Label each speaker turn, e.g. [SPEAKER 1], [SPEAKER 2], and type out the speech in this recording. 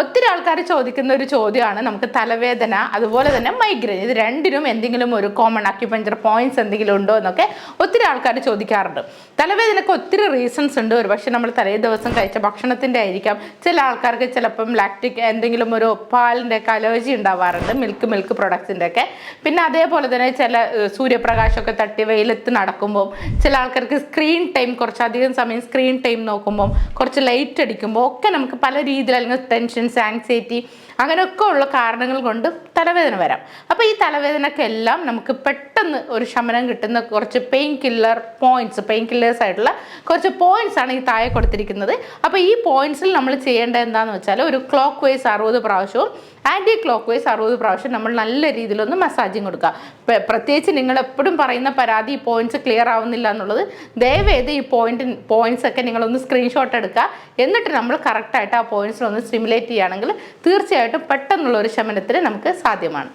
[SPEAKER 1] ഒത്തിരി ആൾക്കാർ ചോദിക്കുന്ന ഒരു ചോദ്യമാണ്. നമുക്ക് തലവേദന അതുപോലെ തന്നെ മൈഗ്രെയിൻ ഇത് രണ്ടിനും എന്തെങ്കിലും ഒരു കോമൺ അക്യുപഞ്ചർ പോയിന്റ്സ് എന്തെങ്കിലും ഉണ്ടോ എന്നൊക്കെ ഒത്തിരി ആൾക്കാർ ചോദിക്കാറുണ്ട്. തലവേദനയ്ക്ക് ഒത്തിരി റീസൺസ് ഉണ്ട്. ഒരു പക്ഷേ നമ്മൾ തലേ ദിവസം കഴിച്ച ഭക്ഷണത്തിന്റെ ആയിരിക്കാം. ചില ആൾക്കാർക്ക് ചിലപ്പം ലാക്റ്റിക് എന്തെങ്കിലും ഒരു പാലിന്റെ ഒക്കെ അലർജി ഉണ്ടാവാറുണ്ട്. മിൽക്ക് മിൽക്ക് പ്രൊഡക്ട്സിന്റെ ഒക്കെ പിന്നെ അതേപോലെ തന്നെ ചില സൂര്യപ്രകാശമൊക്കെ തട്ടി വെയിലത്ത് നടക്കുമ്പോൾ ചില ആൾക്കാർക്ക് സ്ക്രീൻ ടൈം കുറച്ചധികം സമയം സ്ക്രീൻ ടൈം നോക്കുമ്പോൾ കുറച്ച് ലൈറ്റ് അടിക്കുമ്പോൾ ഒക്കെ നമുക്ക് പല രീതിയിൽ അല്ലെങ്കിൽ ടെൻഷൻസ് ആങ്സൈറ്റി അങ്ങനെയൊക്കെ ഉള്ള കാരണങ്ങൾ കൊണ്ട് തലവേദന വരാം. അപ്പോൾ ഈ തലവേദനക്കെല്ലാം നമുക്ക് പെട്ടെന്ന് ഒരു ശമനം കിട്ടുന്ന കുറച്ച് pain killer points pain killers ആയിട്ടുള്ള കുറച്ച് പോയിന്റ്സ് ആണ് ഈ താഴെ കൊടുത്തിരിക്കുന്നത്. അപ്പോൾ ഈ പോയിന്റ്സിൽ നമ്മൾ ചെയ്യേണ്ടത് എന്താണെന്ന് വെച്ചാൽ ഒരു ക്ലോക്ക് വൈസ് അറുപത് പ്രാവശ്യവും ആന്റി ക്ലോക്ക് വൈസ് അറുപത് പ്രാവശ്യം നമ്മൾ നല്ല രീതിയിലൊന്ന് മസാജിങ് കൊടുക്കുക. പ്ര- പ്രത്യേകിച്ച് നിങ്ങൾ എപ്പോഴും പറയുന്ന പരാതി ഈ പോയിന്റ്സ് ക്ലിയർ ആവുന്നില്ല എന്നുള്ളത് ദയവേത് ഈ പോയിന്റ് പോയിന്റ്സ് ഒക്കെ നിങ്ങളൊന്ന് സ്ക്രീൻഷോട്ട് എടുക്കുക. എന്നിട്ട് നമ്മൾ കറക്റ്റായിട്ട് ആ പോയിന്റ്സിലൊന്ന് സ്റ്റിമുലേറ്റ് ചെയ്യുകയാണെങ്കിൽ തീർച്ചയായിട്ടും പെട്ടെന്നുള്ള ഒരു ശമനത്തിന് നമുക്ക് സാധ്യമാണ്.